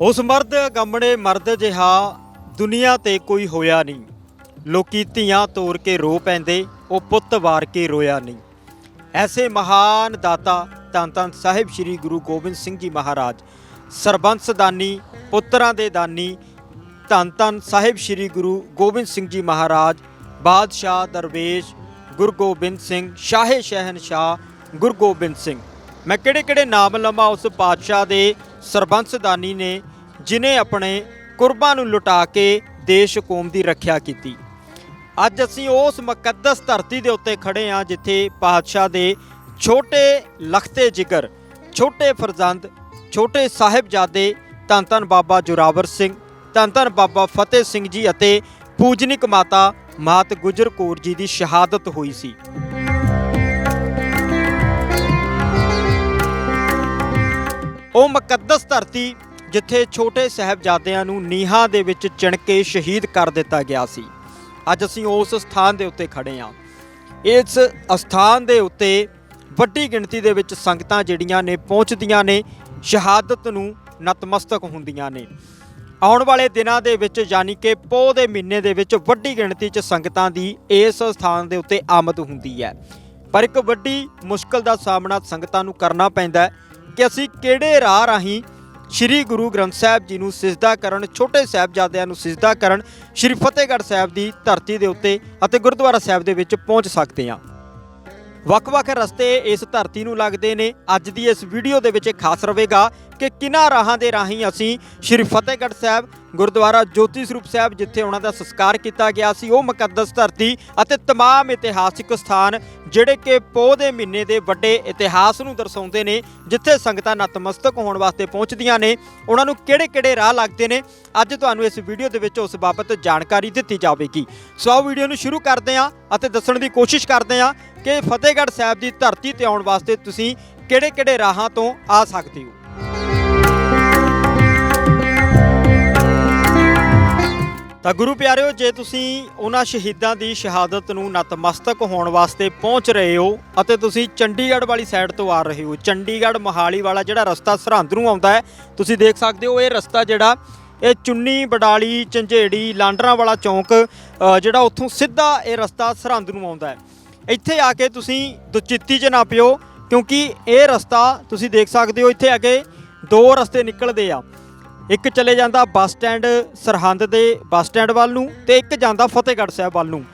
ਉਸ ਮਰਦ ਗੰਮਣੇ ਮਰਦ ਜਿਹਾ ਦੁਨੀਆ ਤੇ ਕੋਈ ਹੋਇਆ ਨਹੀਂ। ਲੋਕੀ ਧੀਆਂ ਤੋੜ ਕੇ ਰੋ ਪੈਂਦੇ, ਉਹ ਪੁੱਤ ਵਾਰ ਕੇ ਰੋਇਆ ਨਹੀਂ। ਐਸੇ ਮਹਾਨ ਦਾਤਾ ਧੰਨ ਧੰਨ ਸਾਹਿਬ ਸ੍ਰੀ ਗੁਰੂ ਗੋਬਿੰਦ ਸਿੰਘ ਜੀ ਮਹਾਰਾਜ ਸਰਬੰਸ ਦਾਨੀ ਪੁੱਤਰਾਂ ਦੇ ਦਾਨੀ, ਧੰਨ ਧੰਨ ਸਾਹਿਬ ਸ੍ਰੀ ਗੁਰੂ ਗੋਬਿੰਦ ਸਿੰਘ ਜੀ ਮਹਾਰਾਜ, ਬਾਦਸ਼ਾਹ, ਦਰਵੇਸ਼, ਗੁਰੂ ਗੋਬਿੰਦ ਸਿੰਘ, ਸ਼ਾਹੇ ਸ਼ਹਿਨਸ਼ਾਹ, ਗੁਰੂ ਗੋਬਿੰਦ ਸਿੰਘ। ਮੈਂ ਕਿਹੜੇ ਕਿਹੜੇ ਨਾਮ ਲਵਾਂ ਉਸ ਪਾਤਸ਼ਾਹ ਦੇ ਸਰਬੰਸਦਾਨੀ ਨੇ ਜਿਨੇ ਆਪਣੇ ਕੁਰਬਾਂ ਨੂੰ ਲੁਟਾ ਕੇ ਦੇਸ਼ ਕੌਮ ਦੀ ਰੱਖਿਆ ਕੀਤੀ। ਅੱਜ ਅਸੀਂ ਉਸ ਮੁਕੱਦਸ ਧਰਤੀ ਦੇ ਉੱਤੇ ਖੜੇ ਹਾਂ ਜਿੱਥੇ ਪਾਤਸ਼ਾਹ ਦੇ ਛੋਟੇ ਲਖਤੇ ਜਿਗਰ, ਛੋਟੇ ਫਰਜ਼ੰਦ, ਛੋਟੇ ਸਾਹਿਬਜ਼ਾਦੇ ਧੰਨ ਧੰਨ ਬਾਬਾ ਜੋਰਾਵਰ ਸਿੰਘ, ਧੰਨ ਧੰਨ ਬਾਬਾ ਫਤਿਹ ਸਿੰਘ ਜੀ ਅਤੇ ਪੂਜਨਿਕ ਮਾਤਾ ਮਾਤ ਗੁਜਰ ਕੌਰ ਜੀ ਦੀ ਸ਼ਹਾਦਤ ਹੋਈ ਸੀ। ਉਹ ਮੁਕੱਦਸ ਧਰਤੀ ਜਿੱਥੇ ਛੋਟੇ ਸਾਹਿਬਜ਼ਾਦਿਆਂ ਨੂੰ ਨੀਹਾਂ ਦੇ ਵਿੱਚ ਚਿਣ ਕੇ ਸ਼ਹੀਦ ਕਰ ਦਿੱਤਾ ਗਿਆ ਸੀ। ਅੱਜ ਅਸੀਂ ਉਸ ਸਥਾਨ ਦੇ ਉੱਤੇ ਖੜੇ ਹਾਂ। ਇਸ ਅਸਥਾਨ ਦੇ ਉੱਤੇ ਵੱਡੀ ਗਿਣਤੀ ਦੇ ਵਿੱਚ ਸੰਗਤਾਂ ਜਿਹੜੀਆਂ ਨੇ ਪਹੁੰਚਦੀਆਂ ਨੇ, ਸ਼ਹਾਦਤ ਨੂੰ ਨਤਮਸਤਕ ਹੁੰਦੀਆਂ ਨੇ। ਆਉਣ ਵਾਲੇ ਦਿਨਾਂ ਦੇ ਵਿੱਚ ਯਾਨੀ ਕਿ ਪੋਹ ਦੇ ਮਹੀਨੇ ਦੇ ਵਿੱਚ ਵੱਡੀ ਗਿਣਤੀ 'ਚ ਸੰਗਤਾਂ ਦੀ ਇਸ ਸਥਾਨ ਦੇ ਉੱਤੇ ਆਮਦ ਹੁੰਦੀ ਹੈ। ਪਰ ਇੱਕ ਵੱਡੀ ਮੁਸ਼ਕਲ ਦਾ ਸਾਹਮਣਾ ਸੰਗਤਾਂ ਨੂੰ ਕਰਨਾ ਪੈਂਦਾ ਹੈ। ਕਿ ਅਸੀਂ ਕਿਹੜੇ ਰਾਹ ਰਾਹੀਂ ਸ੍ਰੀ ਗੁਰੂ ਗ੍ਰੰਥ ਸਾਹਿਬ ਜੀ ਨੂੰ ਸਿਜਦਾ ਕਰਨ ਛੋਟੇ ਸਾਹਿਬਜ਼ਾਦਿਆਂ ਨੂੰ ਸਿਜਦਾ ਕਰਨ ਸ੍ਰੀ ਫਤਿਹਗੜ੍ਹ ਸਾਹਿਬ ਦੀ ਧਰਤੀ ਦੇ ਉੱਤੇ ਅਤੇ ਗੁਰਦੁਆਰਾ ਸਾਹਿਬ ਦੇ ਵਿੱਚ ਪਹੁੰਚ ਸਕਦੇ ਹਾਂ ਵੱਖ-ਵੱਖ ਰਸਤੇ ਇਸ ਧਰਤੀ ਨੂੰ ਲੱਗਦੇ ਨੇ ਅੱਜ ਦੀ ਇਸ ਵੀਡੀਓ ਦੇ ਵਿੱਚ ਇਹ ਖਾਸ ਰਹੇਗਾ ਕਿ ਕਿਹਨਾਂ ਰਾਹਾਂ ਦੇ ਰਾਹੀਂ ਅਸੀਂ ਸ਼੍ਰੀ ਫਤਿਹਗੜ੍ਹ ਸਾਹਿਬ ਗੁਰਦੁਆਰਾ ਜੋਤੀ ਸਰੂਪ ਸਾਹਿਬ ਜਿੱਥੇ ਉਹਨਾਂ ਦਾ ਸੰਸਕਾਰ ਕੀਤਾ ਗਿਆ ਸੀ ਉਹ ਮੁਕੱਦਸ ਧਰਤੀ ਅਤੇ तमाम ਇਤਿਹਾਸਿਕ ਸਥਾਨ ਜਿਹੜੇ ਕਿ ਪੋਹ ਦੇ ਮਹੀਨੇ ਦੇ ਵੱਡੇ ਇਤਿਹਾਸ ਨੂੰ ਦਰਸਾਉਂਦੇ ਨੇ, ਜਿੱਥੇ ਸੰਗਤਾਂ ਨਤਮਸਤਕ ਹੋਣ ਵਾਸਤੇ ਪਹੁੰਚਦੀਆਂ ਨੇ, ਉਹਨਾਂ ਨੂੰ ਕਿਹੜੇ-ਕਿਹੜੇ ਰਾਹ ਲੱਗਦੇ ਨੇ, ਅੱਜ ਤੁਹਾਨੂੰ ਇਸ ਵੀਡੀਓ ਦੇ ਵਿੱਚ ਉਸ ਬਾਬਤ ਜਾਣਕਾਰੀ ਦਿੱਤੀ ਜਾਵੇਗੀ। ਸੋ ਆਓ ਵੀਡੀਓ ਨੂੰ ਸ਼ੁਰੂ ਕਰਦੇ ਹਾਂ ਅਤੇ ਦੱਸਣ ਦੀ ਕੋਸ਼ਿਸ਼ ਕਰਦੇ ਹਾਂ ਕਿ ਫਤਿਹਗੜ੍ਹ ਸਾਹਿਬ ਦੀ ਧਰਤੀ ਤੇ ਆਉਣ ਵਾਸਤੇ ਤੁਸੀਂ ਕਿਹੜੇ-ਕਿਹੜੇ ਰਾਹਾਂ ਤੋਂ ਆ ਸਕਦੇ ਹੋ। ਤਾਂ ਗੁਰੂ ਪਿਆਰਿਓ, ਜੇ ਤੁਸੀਂ ਉਹਨਾਂ ਸ਼ਹੀਦਾਂ ਦੀ ਸ਼ਹਾਦਤ ਨੂੰ ਨਤਮਸਤਕ ਹੋਣ ਵਾਸਤੇ ਪਹੁੰਚ ਰਹੇ ਹੋ ਅਤੇ ਤੁਸੀਂ ਚੰਡੀਗੜ੍ਹ ਵਾਲੀ ਸਾਈਡ ਤੋਂ ਆ ਰਹੇ ਹੋ, ਚੰਡੀਗੜ੍ਹ ਮੋਹਾਲੀ ਵਾਲਾ ਜਿਹੜਾ ਰਸਤਾ ਸਰਹੰਦ ਨੂੰ ਆਉਂਦਾ ਹੈ, ਤੁਸੀਂ ਦੇਖ ਸਕਦੇ ਹੋ ਇਹ ਰਸਤਾ ਜਿਹੜਾ ਇਹ ਚੁੰਨੀ, ਬਡਾਲੀ ਝੰਜੇੜੀ ਲਾਂਡਰਾਂ ਵਾਲਾ ਚੌਂਕ ਜਿਹੜਾ ਉੱਥੋਂ ਸਿੱਧਾ ਇਹ ਰਸਤਾ ਸਰਹੰਦ ਨੂੰ ਆਉਂਦਾ ਹੈ। ਇੱਥੇ ਆ ਕੇ ਤੁਸੀਂ ਦੁਚਿੱਤੀ 'ਚ ਨਾ ਪਿਓ, ਕਿਉਂਕਿ ਇਹ ਰਸਤਾ ਤੁਸੀਂ ਦੇਖ ਸਕਦੇ ਹੋ ਇੱਥੇ ਆ ਕੇ ਦੋ ਰਸਤੇ ਨਿਕਲਦੇ ਆ। ਇੱਕ ਚਲੇ ਜਾਂਦਾ ਬੱਸ ਸਟੈਂਡ ਸਰਹੰਦ ਦੇ ਬੱਸ ਸਟੈਂਡ ਵੱਲ ਨੂੰ ਤੇ ਇੱਕ ਜਾਂਦਾ ਫਤਿਹਗੜ੍ਹ ਸਾਹਿਬ ਵੱਲ ਨੂੰ।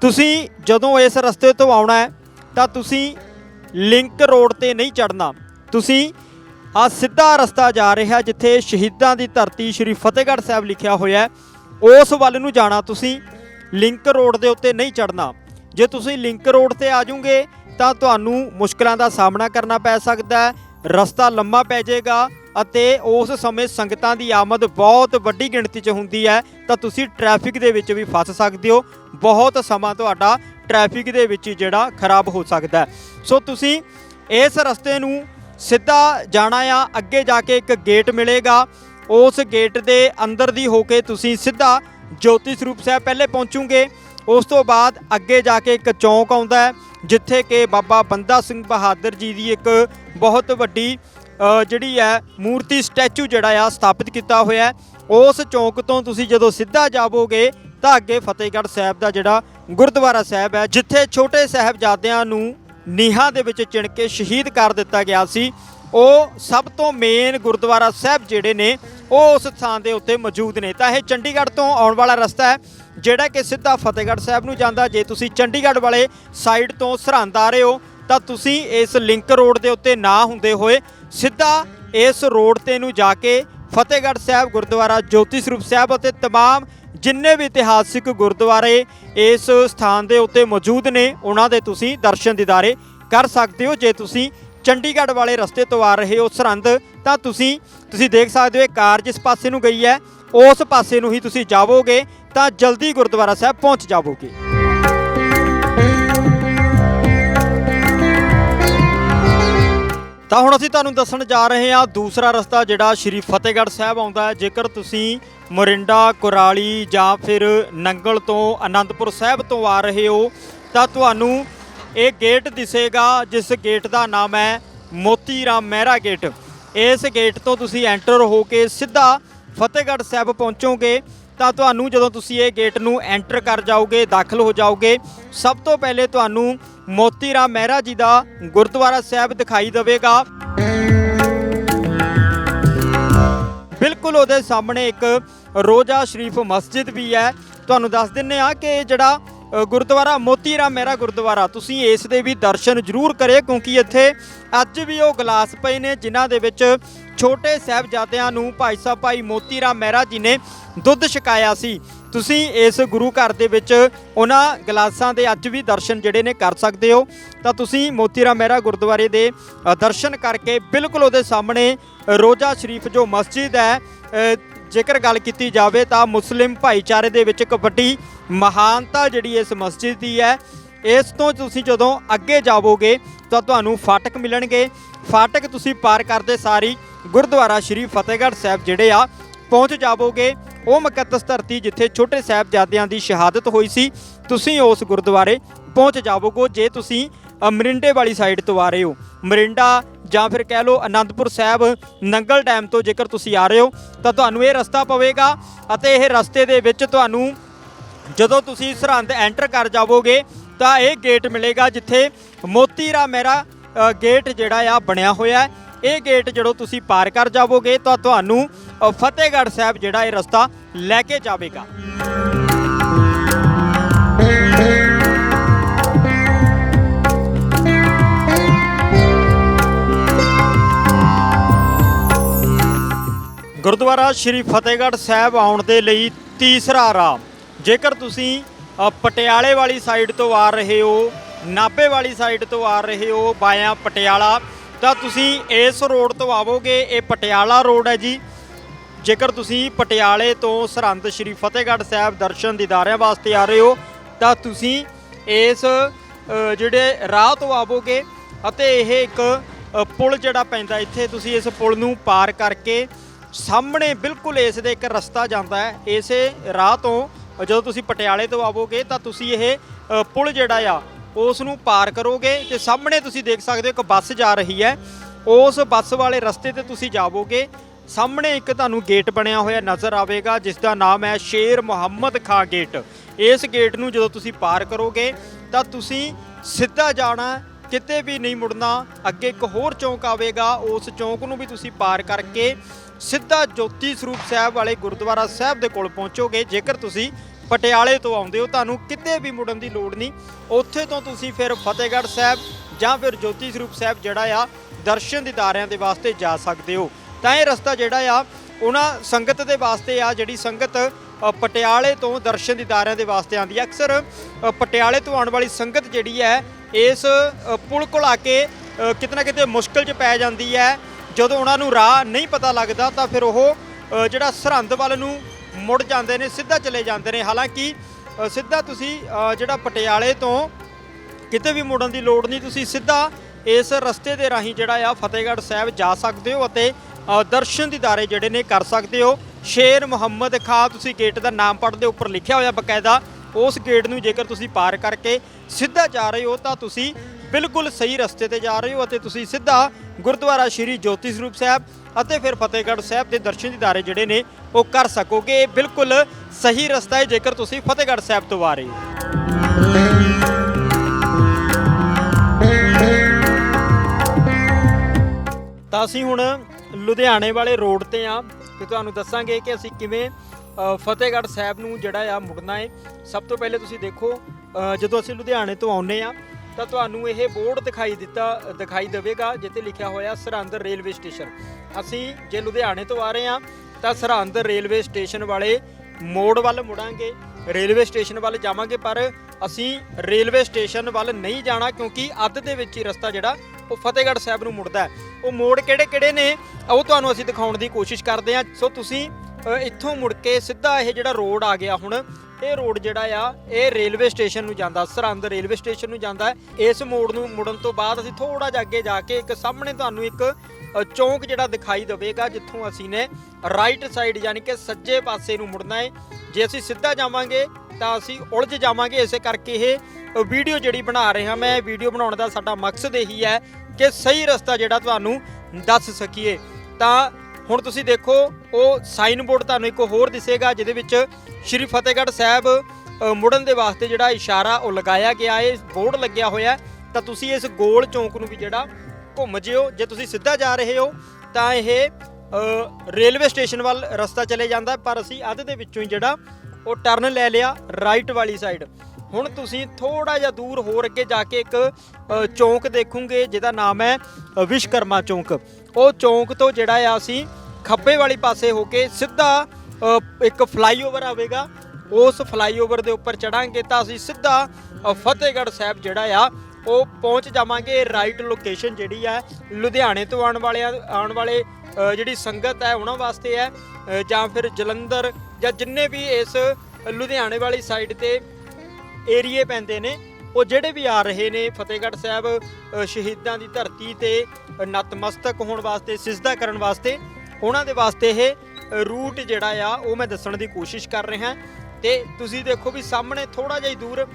ਤੁਸੀਂ ਜਦੋਂ ਇਸ ਰਸਤੇ ਤੋਂ ਆਉਣਾ ਹੈ, ਤਾਂ ਤੁਸੀਂ ਲਿੰਕ ਰੋਡ ਤੇ ਨਹੀਂ ਚੜਨਾ ਤੁਸੀਂ ਆ ਸਿੱਧਾ ਰਸਤਾ ਜਾ ਰਿਹਾ ਜਿੱਥੇ ਸ਼ਹੀਦਾਂ ਦੀ ਧਰਤੀ ਸ਼੍ਰੀ ਫਤਿਹਗੜ੍ਹ ਸਾਹਿਬ ਲਿਖਿਆ ਹੋਇਆ ਹੈ। ਉਸ ਵੱਲ ਨੂੰ ਜਾਣਾ ਤੁਸੀਂ, ਲਿੰਕ ਰੋਡ ਦੇ ਉੱਤੇ ਨਹੀਂ ਚੜਨਾ ਜੇ ਤੁਸੀਂ ਲਿੰਕ ਰੋਡ ਤੇ ਆ ਜਾਓਗੇ, ਤਾਂ ਤੁਹਾਨੂੰ ਮੁਸ਼ਕਲਾਂ ਦਾ ਸਾਹਮਣਾ ਕਰਨਾ ਪੈ ਸਕਦਾ ਹੈ। ਰਸਤਾ ਲੰਮਾ ਪੈ ਜਾਏਗਾ ਅਤੇ ਉਸ ਸਮੇਂ ਸੰਗਤਾਂ ਦੀ ਆਮਦ ਬਹੁਤ ਵੱਡੀ ਗਿਣਤੀ 'ਚ ਹੁੰਦੀ ਹੈ, ਤਾਂ ਤੁਸੀਂ ਟ੍ਰੈਫਿਕ ਦੇ ਵਿੱਚ ਵੀ ਫਸ ਸਕਦੇ ਹੋ। ਬਹੁਤ ਸਮਾਂ ਤੁਹਾਡਾ ਟ੍ਰੈਫਿਕ ਦੇ ਵਿੱਚ ਜਿਹੜਾ ਖਰਾਬ ਹੋ ਸਕਦਾ ਸੋ ਤੁਸੀਂ ਇਸ ਰਸਤੇ ਨੂੰ ਸਿੱਧਾ ਜਾਣਾ ਆ, ਅੱਗੇ ਜਾ ਕੇ ਇੱਕ ਗੇਟ ਮਿਲੇਗਾ। ਉਸ ਗੇਟ ਦੇ ਅੰਦਰ ਦੀ ਹੋ ਕੇ ਤੁਸੀਂ ਸਿੱਧਾ ਜੋਤੀ ਸਰੂਪ ਸਾਹਿਬ ਪਹਿਲੇ ਪਹੁੰਚੋਗੇ। ਉਸ ਤੋਂ ਬਾਅਦ ਅੱਗੇ ਜਾ ਕੇ ਇੱਕ ਚੌਂਕ ਆਉਂਦਾ ਹੈ, ਜਿੱਥੇ ਕਿ ਬਾਬਾ ਬੰਦਾ ਸਿੰਘ ਬਹਾਦਰ ਜੀ ਦੀ ਇੱਕ ਬਹੁਤ ਵੱਡੀ ਜਿਹੜੀ ਹੈ, ਮੂਰਤੀ ਸਟੈਚੂ ਜਿਹੜਾ ਆ ਸਥਾਪਿਤ ਕੀਤਾ ਹੋਇਆ ਹੈ। ਉਸ ਚੌਂਕ ਤੋਂ ਤੁਸੀਂ ਜਦੋਂ ਸਿੱਧਾ ਜਾਵੋਗੇ ਤਾਂ ਅੱਗੇ ਫਤਿਹਗੜ੍ਹ ਸਾਹਿਬ ਦਾ ਜਿਹੜਾ ਗੁਰਦੁਆਰਾ ਸਾਹਿਬ ਹੈ, ਜਿੱਥੇ ਛੋਟੇ ਸਾਹਿਬਜ਼ਾਦਿਆਂ ਨੂੰ ਨੀਹਾਂ ਦੇ ਵਿੱਚ ਚਿਣ ਕੇ ਸ਼ਹੀਦ ਕਰ ਦਿੱਤਾ ਗਿਆ ਸੀ। ਉਹ ਸਭ ਤੋਂ ਮੇਨ ਗੁਰਦੁਆਰਾ ਸਾਹਿਬ ਜਿਹੜੇ ਨੇ, ਉਹ ਉਸ ਥਾਂ ਦੇ ਉੱਤੇ ਮੌਜੂਦ ਨੇ। ਤਾਂ ਇਹ ਚੰਡੀਗੜ੍ਹ ਤੋਂ ਆਉਣ ਵਾਲਾ ਰਸਤਾ ਹੈ। ਜਿਹੜਾ ਕਿ ਸਿੱਧਾ ਫਤਿਹਗੜ੍ਹ ਸਾਹਿਬ ਨੂੰ ਜਾਂਦਾ ਜੇ ਤੁਸੀਂ ਚੰਡੀਗੜ੍ਹ ਵਾਲੇ ਸਾਈਡ ਤੋਂ ਸਰਹੰਦ ਆ ਰਹੇ ਹੋ ਤਾਂ ਤੁਸੀਂ ਇਸ ਲਿੰਕ ਰੋਡ ਦੇ ਉੱਤੇ ਨਾ ਹੁੰਦੇ ਹੋਏ ਸਿੱਧਾ ਇਸ ਰੋਡ ਤੇ ਨੂੰ ਜਾ ਕੇ ਫਤਿਹਗੜ੍ਹ ਸਾਹਿਬ ਗੁਰਦੁਆਰਾ ਜੋਤੀ ਸਰੂਪ ਸਾਹਿਬ ਅਤੇ तमाम ਜਿੰਨੇ ਵੀ ਇਤਿਹਾਸਿਕ ਗੁਰਦੁਆਰੇ ਇਸ ਸਥਾਨ ਦੇ ਉੱਤੇ ਮੌਜੂਦ ਨੇ ਉਹਨਾਂ ਦੇ ਤੁਸੀਂ ਦਰਸ਼ਨ ਦਿਦਾਰੇ ਕਰ ਸਕਦੇ ਹੋ ਜੇ ਤੁਸੀਂ ਚੰਡੀਗੜ੍ਹ ਵਾਲੇ ਰਸਤੇ ਤੋਂ ਆ ਰਹੇ ਹੋ ਸਰਹੰਦ ਤਾਂ ਤੁਸੀਂ ਤੁਸੀਂ ਦੇਖ ਸਕਦੇ ਹੋ ਇਹ ਕਾਰ ਜਿਸ ਪਾਸੇ ਨੂੰ ਗਈ ਹੈ ਉਸ ਪਾਸੇ ਨੂੰ ਹੀ ਤੁਸੀਂ ਜਾਵੋਗੇ ਤਾਂ ਜਲਦੀ ਗੁਰਦੁਆਰਾ ਸਾਹਿਬ ਪਹੁੰਚ ਜਾਵੋਗੇ। ਤਾਂ ਹੁਣ ਅਸੀਂ ਤੁਹਾਨੂੰ ਦੱਸਣ ਜਾ ਰਹੇ ਹਾਂ, ਦੂਸਰਾ ਰਸਤਾ ਜਿਹੜਾ ਸ਼੍ਰੀ ਫਤਿਹਗੜ੍ਹ ਸਾਹਿਬ ਆਉਂਦਾ ਹੈ। ਜੇਕਰ ਤੁਸੀਂ ਮੋਰਿੰਡਾ, ਕੁਰਾਲੀ ਜਾਂ ਫਿਰ ਨੰਗਲ ਤੋਂ ਆਨੰਦਪੁਰ ਸਾਹਿਬ ਤੋਂ ਆ ਰਹੇ ਹੋ, ਤਾਂ ਤੁਹਾਨੂੰ ਇਹ ਗੇਟ ਦਿਸੇਗਾ, ਜਿਸ ਗੇਟ ਦਾ ਨਾਮ ਹੈ ਮੋਤੀ ਰਾਮ ਮਹਿਰਾ ਗੇਟ। ਇਸ ਗੇਟ ਤੋਂ ਤੁਸੀਂ ਐਂਟਰ ਹੋ ਕੇ ਸਿੱਧਾ ਫਤਿਹਗੜ੍ਹ ਸਾਹਿਬ ਪਹੁੰਚੋਗੇ। ਤਾਂ ਤੁਹਾਨੂੰ ਜਦੋਂ ਤੁਸੀਂ ਇਹ ਗੇਟ ਨੂੰ ਐਂਟਰ ਕਰ ਜਾਓਗੇ, ਦਾਖਲ ਹੋ ਜਾਓਗੇ, ਸਭ ਤੋਂ ਪਹਿਲੇ ਤੁਹਾਨੂੰ ਮੋਤੀ ਰਾਮ ਮਹਿਰਾ ਜੀ ਦਾ ਗੁਰਦੁਆਰਾ ਸਾਹਿਬ ਦਿਖਾਈ ਦੇਵੇਗਾ। ਬਿਲਕੁਲ ਉਹਦੇ ਸਾਹਮਣੇ ਇੱਕ ਰੋਜ਼ਾ ਸ਼ਰੀਫ ਮਸਜਿਦ ਵੀ ਹੈ। ਤੁਹਾਨੂੰ ਦੱਸ ਦਿੰਨੇ ਆ ਕਿ ਜਿਹੜਾ ਗੁਰਦੁਆਰਾ ਮੋਤੀ ਰਾਮ ਮਹਿਰਾ ਗੁਰਦੁਆਰਾ, ਤੁਸੀਂ ਇਸ ਦੇ ਵੀ ਦਰਸ਼ਨ ਜ਼ਰੂਰ ਕਰੇ ਕਿਉਂਕਿ ਇੱਥੇ ਅੱਜ ਵੀ ਉਹ ਗਲਾਸ ਪਏ ਨੇ, ਜਿਨ੍ਹਾਂ ਦੇ ਵਿੱਚ ਛੋਟੇ ਸਾਹਿਬਜ਼ਾਦਿਆਂ ਨੂੰ ਭਾਈ ਸਾਹਿਬ ਭਾਈ ਮੋਤੀ ਰਾਮ ਮਹਿਰਾ ਜੀ ਨੇ ਦੁੱਧ ਛਕਾਇਆ ਸੀ। ਤੁਸੀਂ ਇਸ ਗੁਰੂ ਘਰ ਦੇ ਵਿੱਚ ਉਹਨਾਂ ਗਲਾਸਾਂ ਦੇ ਅੱਜ ਵੀ ਦਰਸ਼ਨ ਜਿਹੜੇ ਨੇ ਕਰ ਸਕਦੇ ਹੋ। ਤਾਂ ਤੁਸੀਂ ਮੋਤੀ ਰਾਮ ਮਹਿਰਾ ਗੁਰਦੁਆਰੇ ਦੇ ਦਰਸ਼ਨ ਕਰਕੇ ਬਿਲਕੁਲ ਉਹਦੇ ਸਾਹਮਣੇ ਰੋਜ਼ਾ ਸ਼ਰੀਫ ਜੋ ਮਸਜਿਦ ਹੈ ਜੇਕਰ ਗੱਲ ਕੀਤੀ ਜਾਵੇ ਤਾਂ ਮੁਸਲਿਮ ਭਾਈਚਾਰੇ ਦੇ ਵਿੱਚ ਇੱਕ ਵੱਡੀ ਮਹਾਨਤਾ ਜਿਹੜੀ ਇਸ ਮਸਜਿਦ ਦੀ ਹੈ। ਇਸ ਤੋਂ ਤੁਸੀਂ ਜਦੋਂ ਅੱਗੇ ਜਾਵੋਗੇ ਤਾਂ ਤੁਹਾਨੂੰ ਫਾਟਕ ਮਿਲਣਗੇ। ਫਾਟਕ ਤੁਸੀਂ ਪਾਰ ਕਰਦੇ ਸਾਰੀ। ਗੁਰਦੁਆਰਾ ਸ਼੍ਰੀ ਫਤਿਹਗੜ੍ਹ ਸਾਹਿਬ ਜਿਹੜੇ ਆ, ਪਹੁੰਚ ਜਾਵੋਗੇ। ਉਹ ਮੁਕੱਦਸ ਧਰਤੀ ਜਿੱਥੇ ਛੋਟੇ ਸਾਹਿਬਜ਼ਾਦਿਆਂ ਦੀ ਸ਼ਹਾਦਤ ਹੋਈ ਸੀ, ਤੁਸੀਂ ਉਸ ਗੁਰਦੁਆਰੇ ਪਹੁੰਚ ਜਾਵੋਗੇ, ਜੇ ਤੁਸੀਂ ਮਰਿੰਡੇ ਵਾਲੀ ਸਾਈਡ ਤੋਂ ਆ ਰਹੇ ਹੋ। ਮਰਿੰਡਾ ਜਾਂ ਫਿਰ ਕਹਿ ਲਓ ਅਨੰਦਪੁਰ ਸਾਹਿਬ, ਨੰਗਲ ਡੈਮ ਤੋਂ ਜੇਕਰ ਤੁਸੀਂ ਆ ਰਹੇ ਹੋ, ਤਾਂ ਤੁਹਾਨੂੰ ਇਹ ਰਸਤਾ ਪਵੇਗਾ ਅਤੇ ਇਹ ਰਸਤੇ ਦੇ ਵਿੱਚ ਤੁਹਾਨੂੰ, ਜਦੋਂ ਤੁਸੀਂ ਸਰਹੰਦ ਐਂਟਰ ਕਰ ਜਾਵੋਗੇ, ਤਾਂ ਇਹ ਗੇਟ ਮਿਲੇਗਾ ਜਿੱਥੇ ਮੋਤੀ ਰਾਮ ਮਹਿਰਾ ਗੇਟ ਜਿਹੜਾ ਆ ਬਣਿਆ ਹੋਇਆ ਹੈ। ਇਹ ਗੇਟ ਜਦੋਂ ਤੁਸੀਂ ਪਾਰ ਕਰ ਜਾਵੋਗੇ ਤਾਂ ਤੁਹਾਨੂੰ ਫਤਿਹਗੜ੍ਹ ਸਾਹਿਬ ਜਿਹੜਾ ਇਹ ਰਸਤਾ ਲੈ ਕੇ ਜਾਵੇਗਾ। ਗੁਰਦੁਆਰਾ ਸ਼੍ਰੀ ਫਤਿਹਗੜ੍ਹ ਸਾਹਿਬ ਆਉਣ ਦੇ ਲਈ ਤੀਸਰਾ ਰਾਹ। ਜੇਕਰ ਤੁਸੀਂ ਪਟਿਆਲੇ ਵਾਲੀ ਸਾਈਡ ਤੋਂ ਆ ਰਹੇ ਹੋ, ਨਾਭੇ ਵਾਲੀ ਸਾਈਡ ਤੋਂ ਆ ਰਹੇ ਹੋ, ਬਾਇਆ ਪਟਿਆਲਾ ਤਾਂ ਤੁਸੀਂ ਇਸ ਰੋਡ ਤੋਂ ਆਵੋਗੇ, ਇਹ ਪਟਿਆਲਾ ਰੋਡ ਹੈ ਜੀ। ਜੇਕਰ ਤੁਸੀਂ ਪਟਿਆਲੇ ਤੋਂ ਸਰਹੰਦ ਸ਼੍ਰੀ ਫਤਿਹਗੜ੍ਹ ਸਾਹਿਬ ਦਰਸ਼ਨ ਦੀਦਾਰਿਆਂ ਵਾਸਤੇ ਆ ਰਹੇ ਹੋ, ਤਾਂ ਤੁਸੀਂ ਇਸ ਜਿਹੜੇ ਰਾਹ ਤੋਂ ਆਵੋਗੇ ਅਤੇ ਇਹ ਇੱਕ ਪੁਲ ਜਿਹੜਾ ਪੈਂਦਾ ਇੱਥੇ ਤੁਸੀਂ ਇਸ ਪੁਲ ਨੂੰ ਪਾਰ ਕਰਕੇ ਸਾਹਮਣੇ ਬਿਲਕੁਲ ਇਸ ਦੇ ਇੱਕ ਰਸਤਾ ਜਾਂਦਾ ਹੈ। ਇਸੇ ਰਾਹ ਤੋਂ ਜਦੋਂ ਤੁਸੀਂ ਪਟਿਆਲੇ ਤੋਂ ਆਵੋਗੇ, ਤਾਂ ਤੁਸੀਂ ਇਹ ਪੁਲ ਜਿਹੜਾ ਆ ਉਸ ਨੂੰ ਪਾਰ ਕਰੋਗੇ ਤੇ ਸਾਹਮਣੇ ਤੁਸੀਂ ਦੇਖ ਸਕਦੇ ਹੋ ਇੱਕ ਬੱਸ ਜਾ ਰਹੀ ਹੈ। ਉਸ ਬੱਸ ਵਾਲੇ ਰਸਤੇ ਤੇ ਤੁਸੀਂ ਜਾਵੋਗੇ। ਸਾਹਮਣੇ ਇੱਕ ਤੁਹਾਨੂੰ ਗੇਟ ਬਣਿਆ ਹੋਇਆ ਨਜ਼ਰ ਆਵੇਗਾ, ਜਿਸ ਦਾ ਨਾਮ ਹੈ ਸ਼ੇਰ ਮੁਹੰਮਦ ਖਾਂ ਗੇਟ। ਇਸ ਗੇਟ ਨੂੰ ਜਦੋਂ ਤੁਸੀਂ ਪਾਰ ਕਰੋਗੇ, ਤਾਂ ਤੁਸੀਂ ਸਿੱਧਾ ਜਾਣਾ, ਕਿਤੇ ਵੀ ਨਹੀਂ ਮੁੜਨਾ, ਅੱਗੇ ਇੱਕ ਹੋਰ ਚੌਂਕ ਆਵੇਗਾ, ਉਸ ਚੌਂਕ ਨੂੰ ਵੀ ਤੁਸੀਂ ਪਾਰ ਕਰਕੇ ਸਿੱਧਾ ਜੋਤੀ ਸਰੂਪ ਸਾਹਿਬ ਵਾਲੇ ਗੁਰਦੁਆਰਾ ਸਾਹਿਬ ਦੇ ਕੋਲ ਪਹੁੰਚੋਗੇ। ਜੇਕਰ ਤੁਸੀਂ ਪਟਿਆਲੇ ਤੋਂ ਆਉਂਦੇ ਹੋ ਤੁਹਾਨੂੰ ਕਿਤੇ ਵੀ ਮੁੜਨ ਦੀ ਲੋੜ ਨਹੀਂ। ਉੱਥੇ ਤੋਂ ਤੁਸੀਂ ਫਿਰ ਫਤਿਹਗੜ੍ਹ ਸਾਹਿਬ ਜਾਂ ਫਿਰ ਜੋਤੀ ਸਰੂਪ ਸਾਹਿਬ ਜਿਹੜਾ ਆ ਦਰਸ਼ਨ ਦੀਦਾਰਿਆਂ ਦੇ ਵਾਸਤੇ ਜਾ ਸਕਦੇ ਹੋ। ਤਾਂ ਇਹ ਰਸਤਾ ਜਿਹੜਾ ਆ ਉਹਨਾਂ ਸੰਗਤ ਦੇ ਵਾਸਤੇ ਆ ਜਿਹੜੀ ਸੰਗਤ ਪਟਿਆਲੇ ਤੋਂ ਦਰਸ਼ਨ ਦੀਦਾਰਿਆਂ ਦੇ ਵਾਸਤੇ ਆਉਂਦੀ ਹੈ ਅਕਸਰ ਪਟਿਆਲੇ ਤੋਂ ਆਉਣ ਵਾਲੀ ਸੰਗਤ ਜਿਹੜੀ ਹੈ ਇਸ ਪੁਲ ਕੋਲ ਆ ਕੇ ਅ, ਕਿਤੇ ਨਾ ਕਿਤੇ ਮੁਸ਼ਕਲ 'ਚ ਪੈ ਜਾਂਦੀ ਹੈ। ਜਦੋਂ ਉਹਨਾਂ ਨੂੰ ਰਾਹ ਨਹੀਂ ਪਤਾ ਲੱਗਦਾ ਤਾਂ ਫਿਰ ਉਹ ਜਿਹੜਾ ਸਰਹੰਦ ਵੱਲ ਨੂੰ ਮੁੜ ਜਾਂਦੇ ਨੇ ਸਿੱਧਾ ਚਲੇ ਜਾਂਦੇ ਨੇ। ਹਾਲਾਂਕਿ ਸਿੱਧਾ ਤੁਸੀਂ ਜਿਹੜਾ ਪਟਿਆਲੇ ਤੋਂ ਕਿਤੇ ਵੀ ਮੁੜਨ ਦੀ ਲੋੜ ਨਹੀਂ ਤੁਸੀਂ ਸਿੱਧਾ ਇਸ ਰਸਤੇ ਦੇ ਰਾਹੀਂ ਜਿਹੜਾ ਆ ਫਤਿਹਗੜ੍ਹ ਸਾਹਿਬ ਜਾ ਸਕਦੇ ਹੋ ਅਤੇ ਅ, ਦਰਸ਼ਨ ਦੀਦਾਰੇ ਜਿਹੜੇ ਨੇ ਕਰ ਸਕਦੇ ਹੋ। ਸ਼ੇਰ ਮੁਹੰਮਦ ਖਾਂ ਤੁਸੀਂ ਗੇਟ ਦਾ ਨਾਮ ਪੜ੍ਹਦੇ ਉੱਪਰ ਲਿਖਿਆ ਹੋਇਆ ਬਕਾਇਦਾ ਉਸ ਗੇਟ ਨੂੰ ਜੇਕਰ ਤੁਸੀਂ ਪਾਰ ਕਰਕੇ ਸਿੱਧਾ ਜਾ ਰਹੇ ਹੋ ਤਾਂ ਤੁਸੀਂ ਬਿਲਕੁਲ ਸਹੀ ਰਸਤੇ ਤੇ ਜਾ ਰਹੇ ਹੋ ਅਤੇ ਤੁਸੀਂ ਸਿੱਧਾ ਗੁਰਦੁਆਰਾ ਸ਼੍ਰੀ ਜੋਤੀ ਸਰੂਪ ਸਾਹਿਬ ਅਤੇ ਫਿਰ ਫਤਿਹਗੜ੍ਹ ਸਾਹਿਬ ਦੇ ਦਰਸ਼ਨ ਦੀਦਾਰੇ ਜਿਹੜੇ ਨੇ ਉਹ ਕਰ ਸਕੋਗੇ। ਇਹ ਬਿਲਕੁਲ ਸਹੀ ਰਸਤਾ ਹੈ ਜੇਕਰ ਤੁਸੀਂ ਫਤਿਹਗੜ੍ਹ ਸਾਹਿਬ ਤੋਂ ਆ ਰਹੇ ਹੋ। ਤਾਂ ਅਸੀਂ ਹੁਣ ਲੁਧਿਆਣੇ ਵਾਲੇ ਰੋਡ ਤੇ ਆ ਤੇ ਤੁਹਾਨੂੰ ਦੱਸਾਂਗੇ ਕਿ ਅਸੀਂ ਕਿਵੇਂ ਫਤਿਹਗੜ੍ਹ ਸਾਹਿਬ ਨੂੰ ਜਿਹੜਾ ਆ ਮੁੜਨਾ ਹੈ। ਸਭ ਤੋਂ ਪਹਿਲੇ ਤੁਸੀਂ ਦੇਖੋ ਜਦੋਂ ਅਸੀਂ ਲੁਧਿਆਣੇ ਤੋਂ ਆਉਂਦੇ ਆ, ਤਾਂ ਤੁਹਾਨੂੰ ਇਹ ਬੋਰਡ ਦਿਖਾਈ ਦਿੱਤਾ, ਦਿਖਾਈ ਦੇਵੇਗਾ, ਜਿੱਥੇ ਲਿਖਿਆ ਹੋਇਆ ਸਰਹੰਦ ਰੇਲਵੇ ਸਟੇਸ਼ਨ। ਅਸੀਂ ਜੇ ਲੁਧਿਆਣੇ ਤੋਂ ਆ ਰਹੇ ਆ ਤਾਂ ਸਰਹੰਦ ਰੇਲਵੇ ਸਟੇਸ਼ਨ ਵਾਲੇ ਮੋੜ ਵੱਲ ਮੁੜਾਂਗੇ। ਰੇਲਵੇ ਸਟੇਸ਼ਨ ਵੱਲ ਜਾਵਾਂਗੇ, ਪਰ ਅਸੀਂ ਰੇਲਵੇ ਸਟੇਸ਼ਨ ਵੱਲ ਨਹੀਂ ਜਾਣਾ ਕਿਉਂਕਿ ਅੱਧ ਦੇ ਵਿੱਚ ਹੀ ਰਸਤਾ ਜਿਹੜਾ, ਉਹ ਫਤਿਹਗੜ੍ਹ ਸਾਹਿਬ ਨੂੰ ਮੁੜਦਾ ਹੈ। ਉਹ ਮੋੜ ਕਿਹੜੇ ਕਿਹੜੇ ਨੇ, ਉਹ ਤੁਹਾਨੂੰ ਅਸੀਂ ਦਿਖਾਉਣ ਦੀ ਕੋਸ਼ਿਸ਼ ਕਰਦੇ ਹਾਂ। ਸੋ ਤੁਸੀਂ ਇੱਥੋਂ ਮੁੜ ਕੇ ਸਿੱਧਾ ਇਹ ਜਿਹੜਾ ਰੋਡ ਆ ਗਿਆ ਹੁਣ, ਇਹ ਰੋਡ ਜਿਹੜਾ ਆ, ਇਹ ਰੇਲਵੇ ਸਟੇਸ਼ਨ ਨੂੰ ਜਾਂਦਾ, ਸਰਹੰਦ ਰੇਲਵੇ ਸਟੇਸ਼ਨ ਨੂੰ ਜਾਂਦਾ ਇਸ ਮੋੜ ਨੂੰ ਮੁੜਨ ਤੋਂ ਬਾਅਦ ਅਸੀਂ ਥੋੜਾ ਜਿਹਾ ਅੱਗੇ ਜਾ ਕੇ ਇੱਕ ਸਾਹਮਣੇ ਤੁਹਾਨੂੰ ਇੱਕ ਚੌਂਕ ਜਿਹੜਾ ਦਿਖਾਈ ਦੇਵੇਗਾ, ਜਿੱਥੋਂ ਅਸੀਂ ਨੇ ਰਾਈਟ ਸਾਈਡ ਯਾਨੀ ਕਿ ਸੱਜੇ ਪਾਸੇ ਨੂੰ ਮੁੜਨਾ ਹੈ। ਜੇ ਅਸੀਂ ਸਿੱਧਾ ਜਾਵਾਂਗੇ, ਤਾਂ ਅਸੀਂ ਉਲਝ ਜਾਵਾਂਗੇ। ਇਸੇ ਕਰਕੇ ਇਹ ਵੀਡੀਓ ਜਿਹੜੀ ਬਣਾ ਰਹੇ ਹਾਂ ਮੈਂ ਵੀਡੀਓ ਬਣਾਉਣ ਦਾ ਸਾਡਾ ਮਕਸਦ ਇਹੀ ਹੈ ਕਿ ਸਹੀ ਰਸਤਾ ਜਿਹੜਾ ਤੁਹਾਨੂੰ ਦੱਸ ਸਕੀਏ। ਤਾਂ ਹੁਣ ਤੁਸੀਂ ਦੇਖੋ, ਉਹ ਸਾਈਨ ਬੋਰਡ ਤੁਹਾਨੂੰ ਇੱਕ ਹੋਰ ਦਿਸੇਗਾ, ਜਿਹਦੇ ਵਿੱਚ ਸ਼੍ਰੀ ਫਤਿਹਗੜ੍ਹ ਸਾਹਿਬ ਮੁੜਨ ਦੇ ਵਾਸਤੇ ਜਿਹੜਾ ਇਸ਼ਾਰਾ ਉਹ ਲਗਾਇਆ ਗਿਆ ਹੈ ਬੋਰਡ ਲੱਗਿਆ ਹੋਇਆ ਤਾਂ ਤੁਸੀਂ ਇਸ ਗੋਲ ਚੌਂਕ ਨੂੰ ਵੀ ਜਿਹੜਾ ਘੁੰਮ ਜਿਓ। ਜੇ ਤੁਸੀਂ ਸਿੱਧਾ ਜਾ ਰਹੇ ਹੋ ਤਾਂ ਇਹ ਰੇਲਵੇ ਸਟੇਸ਼ਨ ਵੱਲ ਰਸਤਾ ਚਲੇ ਜਾਂਦਾ ਪਰ ਅਸੀਂ ਅੱਧ ਦੇ ਵਿੱਚੋਂ ਹੀ ਜਿਹੜਾ ਉਹ ਟਰਨ ਲੈ ਲਿਆ ਰਾਈਟ ਵਾਲੀ ਸਾਈਡ। ਹੁਣ ਤੁਸੀਂ ਥੋੜਾ ਜਿਹਾ ਦੂਰ ਹੋਰ ਅੱਗੇ ਜਾ ਕੇ ਇੱਕ ਚੌਂਕ ਦੇਖੋਗੇ ਜਿਹਦਾ ਨਾਮ ਹੈ ਅ, ਵਿਸ਼ਕਰਮਾ ਚੌਂਕ। ਉਹ ਚੌਂਕ ਤੋਂ ਜਿਹੜਾ ਆ ਅਸੀਂ ਖੱਬੇ ਵਾਲੀ ਪਾਸੇ ਹੋ ਕੇ ਸਿੱਧਾ ਇੱਕ ਫਲਾਈਓਵਰ ਆਵੇਗਾ। ਉਸ ਫਲਾਈਓਵਰ ਦੇ ਉੱਪਰ ਚੜਾਂਗੇ ਤਾਂ ਅਸੀਂ ਸਿੱਧਾ ਫਤਿਹਗੜ੍ਹ ਸਾਹਿਬ ਜਿਹੜਾ ਆ ਉਹ ਪਹੁੰਚ ਜਾਵਾਂਗੇ ਰਾਈਟ ਲੋਕੇਸ਼ਨ ਜਿਹੜੀ ਹੈ ਲੁਧਿਆਣੇ ਤੋਂ ਆਉਣ ਵਾਲਿਆਂ ਆਉਣ ਵਾਲੇ ਜਿਹੜੀ ਸੰਗਤ ਹੈ ਉਹਨਾਂ ਵਾਸਤੇ ਹੈ। ਜਾਂ ਫਿਰ ਜਲੰਧਰ ਜਾਂ ਜਿੰਨੇ ਵੀ ਇਸ ਲੁਧਿਆਣੇ ਵਾਲੀ ਸਾਈਡ ਤੇ ਏਰੀਏ ਪੈਂਦੇ ਨੇ, ਉਹ ਜਿਹੜੇ ਵੀ ਆ ਰਹੇ ਨੇ, ਫਤਿਹਗੜ੍ਹ ਸਾਹਿਬ ਸ਼ਹੀਦਾਂ ਦੀ ਧਰਤੀ ਤੇ ਨਤਮਸਤਕ ਹੋਣ ਵਾਸਤੇ, ਸਿਜਦਾ ਕਰਨ ਵਾਸਤੇ, ਉਹਨਾਂ ਦੇ ਵਾਸਤੇ ਇਹ ਰੂਟ ਜਿਹੜਾ ਆ, ਉਹ ਮੈਂ ਦੱਸਣ ਦੀ ਕੋਸ਼ਿਸ਼ ਕਰ ਰਿਹਾ। ਤੇ ਤੁਸੀਂ ਦੇਖੋ ਵੀ ਸਾਹਮਣੇ ਥੋੜਾ ਜਿਹਾ ਹੀ ਦੂਰ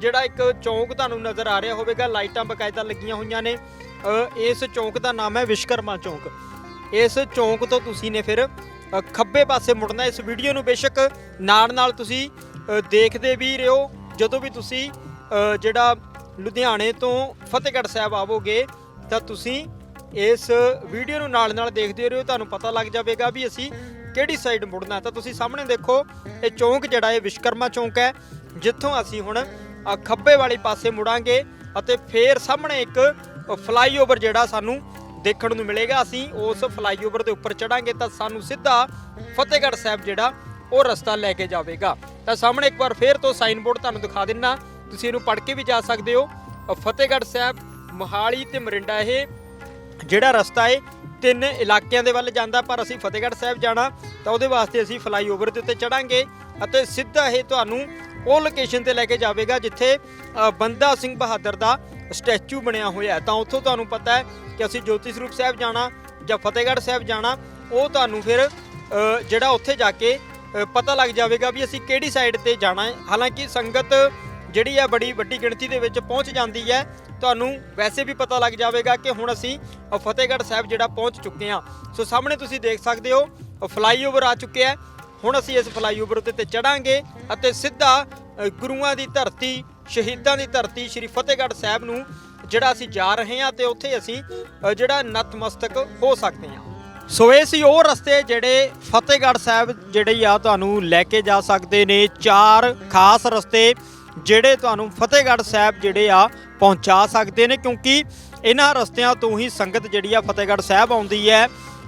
ਜਿਹੜਾ ਇੱਕ ਚੌਂਕ ਤੁਹਾਨੂੰ ਨਜ਼ਰ ਆ ਰਿਹਾ ਹੋਵੇਗਾ, ਲਾਈਟਾਂ ਬਕਾਇਦਾ ਲੱਗੀਆਂ ਹੋਈਆਂ ਨੇ। ਇਸ ਚੌਂਕ ਦਾ ਨਾਮ ਹੈ ਵਿਸ਼ਕਰਮਾ ਚੌਂਕ। ਇਸ ਚੌਂਕ ਤੋਂ ਤੁਸੀਂ ਨੇ ਫਿਰ ਖੱਬੇ ਪਾਸੇ ਮੁੜਨਾ ਇਸ ਵੀਡੀਓ ਨੂੰ ਬੇਸ਼ੱਕ ਨਾਲ ਨਾਲ ਤੁਸੀਂ ਦੇਖਦੇ ਵੀ ਰਹੋ। ਜਦੋਂ ਵੀ ਤੁਸੀਂ ਜਿਹੜਾ ਲੁਧਿਆਣੇ ਤੋਂ ਫਤਿਹਗੜ੍ਹ ਸਾਹਿਬ ਆਵੋਗੇ, ਤਾਂ ਤੁਸੀਂ ਇਸ ਵੀਡੀਓ ਨੂੰ ਨਾਲ ਨਾਲ ਦੇਖਦੇ ਰਹੋ। ਤੁਹਾਨੂੰ ਪਤਾ ਲੱਗ ਜਾਵੇਗਾ ਵੀ ਅਸੀਂ ਕਿਹੜੀ ਸਾਈਡ ਮੁੜਨਾ ਤਾਂ ਤੁਸੀਂ ਸਾਹਮਣੇ ਦੇਖੋ, ਇਹ ਚੌਂਕ ਜਿਹੜਾ ਇਹ ਵਿਸ਼ਕਰਮਾ ਚੌਂਕ ਹੈ, ਜਿੱਥੋਂ ਅਸੀਂ ਹੁਣ ਖੱਬੇ ਵਾਲੇ ਪਾਸੇ ਮੁੜਾਂਗੇ ਅਤੇ ਫੇਰ ਸਾਹਮਣੇ ਇੱਕ ਫਲਾਈਓਵਰ ਜਿਹੜਾ ਸਾਨੂੰ ਦੇਖਣ ਨੂੰ ਮਿਲੇਗਾ। ਅਸੀਂ ਉਸ ਫਲਾਈਓਵਰ ਦੇ ਉੱਪਰ ਚੜਾਂਗੇ ਤਾਂ ਸਾਨੂੰ ਸਿੱਧਾ ਫਤਿਹਗੜ੍ਹ ਸਾਹਿਬ ਜਿਹੜਾ ਉਹ ਰਸਤਾ ਲੈ ਕੇ ਜਾਵੇਗਾ। ਤਾਂ ਸਾਹਮਣੇ ਇੱਕ ਵਾਰ ਫੇਰ ਤੋਂ ਸਾਈਨ ਬੋਰਡ ਤੁਹਾਨੂੰ ਦਿਖਾ ਦਿੰਨਾ। ਤੁਸੀਂ ਇਹਨੂੰ ਪੜ੍ਹ ਕੇ ਵੀ ਜਾ ਸਕਦੇ ਹੋ। ਫਤਿਹਗੜ੍ਹ ਸਾਹਿਬ, ਮੋਹਾਲੀ ਤੇ ਮਰਿੰਡਾ ਇਹ ਜਿਹੜਾ ਰਸਤਾ ਹੈ ਤਿੰਨ ਇਲਾਕਿਆਂ ਦੇ ਵੱਲ ਜਾਂਦਾ ਪਰ ਅਸੀਂ ਫਤਿਹਗੜ੍ਹ ਸਾਹਿਬ ਜਾਣਾ। ਤਾਂ ਉਹਦੇ ਵਾਸਤੇ ਅਸੀਂ ਫਲਾਈਓਵਰ ਦੇ ਉੱਤੇ ਚੜਾਂਗੇ। ਅਤੇ ਸਿੱਧਾ ਇਹ ਤੁਹਾਨੂੰ ਉਹ ਲੋਕੇਸ਼ਨ ਤੇ ਲੈ ਕੇ ਜਾਵੇਗਾ ਜਿੱਥੇ ਬੰਦਾ ਸਿੰਘ ਬਹਾਦਰ ਦਾ ਸਟੈਚੂ ਬਣਿਆ ਹੋਇਆ ਹੈ। ਤਾਂ ਉੱਥੋਂ ਤੁਹਾਨੂੰ ਪਤਾ ਹੈ ਕਿ ਅਸੀਂ ਜੋਤੀ ਸਰੂਪ ਸਾਹਿਬ ਜਾਣਾ ਜਾਂ ਫਤਿਹਗੜ੍ਹ ਸਾਹਿਬ ਜਾਣਾ, ਉਹ ਤੁਹਾਨੂੰ ਫਿਰ ਜਿਹੜਾ ਉੱਥੇ ਜਾ ਕੇ ਪਤਾ ਲੱਗ ਜਾਵੇਗਾ ਵੀ ਅਸੀਂ ਕਿਹੜੀ ਸਾਈਡ ਤੇ ਜਾਣਾ ਹੈ। ਹਾਲਾਂਕਿ ਸੰਗਤ ਜਿਹੜੀ ਆ ਬੜੀ ਵੱਡੀ ਗਿਣਤੀ ਦੇ ਵਿੱਚ ਪਹੁੰਚ ਜਾਂਦੀ ਹੈ। ਤੁਹਾਨੂੰ ਵੈਸੇ ਵੀ ਪਤਾ ਲੱਗ ਜਾਵੇਗਾ ਕਿ ਹੁਣ ਅਸੀਂ ਫਤਿਹਗੜ੍ਹ ਸਾਹਿਬ ਜਿਹੜਾ ਪਹੁੰਚ ਚੁੱਕੇ ਹਾਂ। ਸੋ ਸਾਹਮਣੇ ਤੁਸੀਂ ਦੇਖ ਸਕਦੇ ਹੋ, ਫਲਾਈਓਵਰ ਆ ਚੁੱਕਿਆ ਹੁਣ ਅਸੀਂ ਇਸ ਫਲਾਈਓਵਰ ਉੱਤੇ ਤੇ ਚੜਾਂਗੇ ਅਤੇ ਸਿੱਧਾ ਗੁਰੂਆਂ ਦੀ ਧਰਤੀ, ਸ਼ਹੀਦਾਂ ਦੀ ਧਰਤੀ ਸ੍ਰੀ ਫਤਿਹਗੜ੍ਹ ਸਾਹਿਬ ਨੂੰ ਜਿਹੜਾ ਅਸੀਂ ਜਾ ਰਹੇ ਹਾਂ ਤੇ ਉੱਥੇ ਅਸੀਂ ਜਿਹੜਾ ਨਤਮਸਤਕ ਹੋ ਸਕਦੇ ਹਾਂ। ਸੋ ਇਹ ਸੀ ਉਹ ਰਸਤੇ ਜਿਹੜੇ ਫਤਿਹਗੜ੍ਹ ਸਾਹਿਬ ਜਿਹੜੇ ਆ ਤੁਹਾਨੂੰ ਲੈ ਕੇ ਜਾ ਸਕਦੇ ਨੇ। ਚਾਰ ਖਾਸ ਰਸਤੇ ਜਿਹੜੇ ਤੁਹਾਨੂੰ ਫਤਿਹਗੜ੍ਹ ਸਾਹਿਬ ਜਿਹੜੇ ਆ ਪਹੁੰਚਾ ਸਕਦੇ ਨੇ ਕਿਉਂਕਿ ਇਹਨਾਂ ਰਸਤਿਆਂ ਤੋਂ ਹੀ ਸੰਗਤ ਜਿਹੜੀ ਆ ਫਤਿਹਗੜ੍ਹ ਸਾਹਿਬ ਆਉਂਦੀ ਹੈ।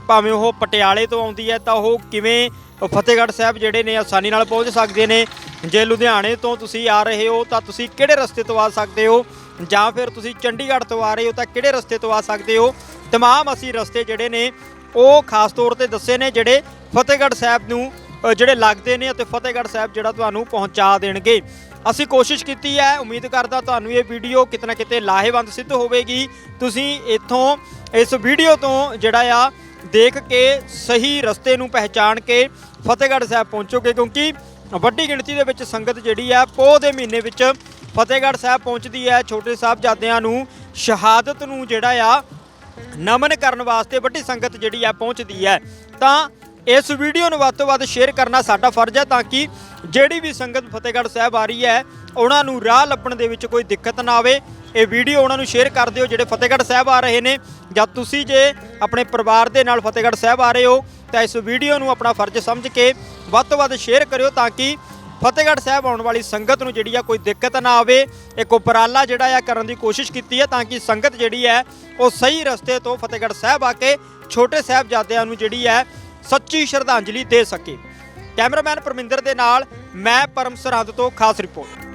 ਭਾਵੇਂ ਉਹ ਪਟਿਆਲੇ ਤੋਂ ਆਉਂਦੀ ਹੈ ਤਾਂ ਉਹ ਕਿਵੇਂ ਫਤਿਹਗੜ੍ਹ ਸਾਹਿਬ ਜਿਹੜੇ ਨੇ ਆਸਾਨੀ ਨਾਲ ਪਹੁੰਚ ਸਕਦੇ ਨੇ। ਜੇ ਲੁਧਿਆਣੇ ਤੋਂ ਤੁਸੀਂ ਆ ਰਹੇ ਹੋ ਤਾਂ ਤੁਸੀਂ ਕਿਹੜੇ ਰਸਤੇ ਤੋਂ ਆ ਸਕਦੇ ਹੋ? ਜਾਂ ਫਿਰ ਤੁਸੀਂ ਚੰਡੀਗੜ੍ਹ ਤੋਂ ਆ ਰਹੇ ਹੋ ਤਾਂ ਕਿਹੜੇ ਰਸਤੇ ਤੋਂ ਆ ਸਕਦੇ ਹੋ? ਤਮਾਮ ਅਸੀਂ ਰਸਤੇ ਜਿਹੜੇ ਨੇ ਉਹ ਖਾਸ ਤੌਰ ਤੇ ਦੱਸੇ ਨੇ ਜਿਹੜੇ ਫਤਿਹਗੜ੍ਹ ਸਾਹਿਬ ਨੂੰ ਅ, ਜਿਹੜੇ ਲੱਗਦੇ ਨੇ ਅਤੇ ਫਤਿਹਗੜ੍ਹ ਸਾਹਿਬ ਜਿਹੜਾ ਤੁਹਾਨੂੰ ਪਹੁੰਚਾ ਦੇਣਗੇ। ਅਸੀਂ ਕੋਸ਼ਿਸ਼ ਕੀਤੀ ਹੈ ਉਮੀਦ ਕਰਦਾ ਤੁਹਾਨੂੰ ਇਹ ਵੀਡੀਓ ਕਿਤਨਾ ਕਿਤੇ ਲਾਹੇਵੰਦ ਸਿੱਧ ਹੋਵੇਗੀ। ਤੁਸੀਂ ਇੱਥੋਂ ਇਸ ਵੀਡੀਓ ਤੋਂ ਜਿਹੜਾ ਆ ਦੇਖ ਕੇ ਸਹੀ ਰਸਤੇ ਨੂੰ ਪਹਿਚਾਣ ਕੇ ਫਤਿਹਗੜ੍ਹ ਸਾਹਿਬ ਪਹੁੰਚੋਗੇ, ਕਿਉਂਕਿ ਵੱਡੀ ਗਿਣਤੀ ਦੇ ਵਿੱਚ ਸੰਗਤ ਜਿਹੜੀ ਆ, ਪੋਹ ਦੇ ਮਹੀਨੇ ਵਿੱਚ ਫਤਿਹਗੜ੍ਹ ਸਾਹਿਬ ਪਹੁੰਚਦੀ ਹੈ। ਛੋਟੇ ਸਾਹਿਬਜ਼ਾਦਿਆਂ ਨੂੰ ਸ਼ਹਾਦਤ ਨੂੰ ਜਿਹੜਾ ਆ, ਨਮਨ ਕਰਨ ਵਾਸਤੇ ਵੱਡੀ ਸੰਗਤ ਜਿਹੜੀ ਆ, ਪਹੁੰਚਦੀ ਹੈ। ਤਾਂ ਇਸ ਵੀਡੀਓ ਨੂੰ ਵੱਧ ਤੋਂ ਵੱਧ ਸ਼ੇਅਰ ਕਰਨਾ ਸਾਡਾ ਫਰਜ਼ ਹੈ, ਤਾਂ ਕਿ ਜਿਹੜੀ ਵੀ ਸੰਗਤ ਫਤਿਹਗੜ੍ਹ ਸਾਹਿਬ ਆ ਰਹੀ ਹੈ, ਉਹਨਾਂ ਨੂੰ ਰਾਹ ਲੱਭਣ ਦੇ ਵਿੱਚ ਕੋਈ ਦਿੱਕਤ ਨਾ ਆਵੇ। ਇਹ ਵੀਡੀਓ ਉਹਨਾਂ ਨੂੰ ਸ਼ੇਅਰ ਕਰ ਦਿਓ, ਜਿਹੜੇ ਫਤਿਹਗੜ੍ਹ ਸਾਹਿਬ ਆ ਰਹੇ ਨੇ। ਜਾਂ ਤੁਸੀਂ ਜੇ ਆਪਣੇ ਪਰਿਵਾਰ ਦੇ ਨਾਲ ਫਤਿਹਗੜ੍ਹ ਸਾਹਿਬ ਆ ਰਹੇ ਹੋ ਤਾਂ ਇਸ ਵੀਡੀਓ ਨੂੰ ਆਪਣਾ ਫਰਜ਼ ਸਮਝ ਕੇ ਵੱਧ ਤੋਂ ਵੱਧ ਸ਼ੇਅਰ ਕਰਿਓ ਤਾਂ ਕਿ ਫਤਿਹਗੜ੍ਹ ਸਾਹਿਬ ਆਉਣ ਵਾਲੀ ਸੰਗਤ ਨੂੰ ਜਿਹੜੀ ਆ ਕੋਈ ਦਿੱਕਤ ਨਾ ਆਵੇ। ਇੱਕ ਉਪਰਾਲਾ ਜਿਹੜਾ ਆ ਕਰਨ ਦੀ ਕੋਸ਼ਿਸ਼ ਕੀਤੀ ਹੈ ਤਾਂ ਕਿ ਸੰਗਤ ਜਿਹੜੀ ਹੈ ਉਹ ਸਹੀ ਰਸਤੇ ਤੋਂ ਫਤਿਹਗੜ੍ਹ ਸਾਹਿਬ ਆ ਕੇ ਛੋਟੇ ਸਾਹਿਬਜ਼ਾਦਿਆਂ ਨੂੰ ਜਿਹੜੀ ਹੈ ਸੱਚੀ ਸ਼ਰਧਾਂਜਲੀ ਦੇ ਸਕੇ। ਕੈਮਰਾਮੈਨ ਪਰਮਿੰਦਰ ਦੇ ਨਾਲ ਮੈਂ ਪਰਮ ਸਰਹੰਦ ਤੋਂ ਖਾਸ ਰਿਪੋਰਟ।